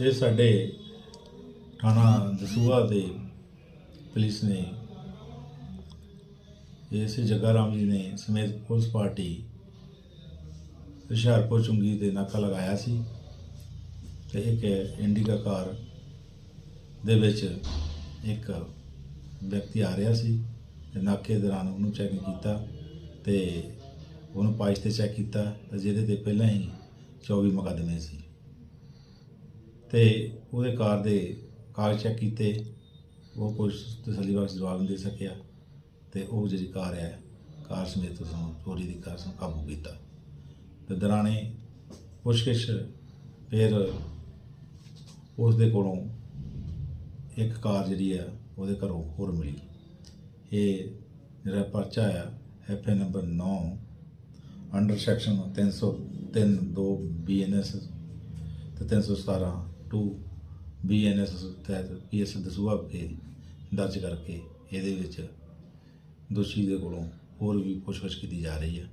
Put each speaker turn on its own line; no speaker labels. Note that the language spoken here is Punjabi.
ਇਹ ਸਾਡੇ ਥਾਣਾ ਦਸੂਹਾ ਦੇ ਪੁਲਿਸ ਨੇ ਇਸ ਜੱਗਾ ਰਾਮ ਜੀ ਨੇ ਸਮੇਤ ਪੁਲਿਸ ਪਾਰਟੀ ਹੁਸ਼ਿਆਰਪੁਰ ਚੁੰਗੀ ਦੇ ਨਾਕਾ ਲਗਾਇਆ ਸੀ ਤੇ ਇੱਕ ਇੰਡੀਕਾ ਕਾਰ ਦੇ ਵਿੱਚ ਇੱਕ ਵਿਅਕਤੀ ਆ ਰਿਹਾ ਸੀ ਤੇ ਨਾਕੇ ਦੌਰਾਨ ਉਹਨੂੰ ਚੈੱਕ ਕੀਤਾ ਤੇ ਉਹਨੂੰ ਪਾਇਸ਼ ਤੇ ਚੈੱਕ ਕੀਤਾ ਤੇ ਜਿਹਦੇ ਤੇ ਪਹਿਲਾਂ ਹੀ 24 ਮੁਕੱਦਮੇ ਸੀ। ਤੇ ਉਹਦੇ ਕਾਰ ਦੇ ਕਾਗਜ਼ ਚੈੱਕ ਕੀਤੇ, ਉਹ ਕੁਝ ਤਸੱਲੀ ਬਖਸ਼ ਜਵਾਬ ਨਹੀਂ ਦੇ ਸਕਿਆ ਤੇ ਉਹ ਜਿਹੜੀ ਕਾਰ ਹੈ, ਕਾਰ ਸਮੇਤ ਉਸ ਨੂੰ ਚੋਰੀ ਦੀ ਕਾਰ ਨੂੰ ਕਾਬੂ ਕੀਤਾ। ਤੇ ਦਰਾਣੇ ਪੁੱਛਗਿੱਛ ਫਿਰ ਉਸ ਦੇ ਕੋਲੋਂ ਇੱਕ ਕਾਰ ਜਿਹੜੀ ਆ ਉਹਦੇ ਘਰੋਂ ਹੋਰ ਮਿਲੀ। ਇਹ ਜਿਹੜਾ ਪਰਚਾ ਆ F number 9 under section 303 2 BNS ਤੇ 317 2 ਬੀਐਨਐਸ ਤਹਿਤ ਪੀਐਸ ਦਸੂਹਾ ਕੇ ਦਰਜ ਕਰਕੇ ਇਹਦੇ ਵਿੱਚ ਦੋਸ਼ੀ ਦੇ ਕੋਲੋਂ ਹੋਰ ਵੀ ਪੁੱਛਗਿੱਛ ਕੀਤੀ ਜਾ ਰਹੀ ਹੈ।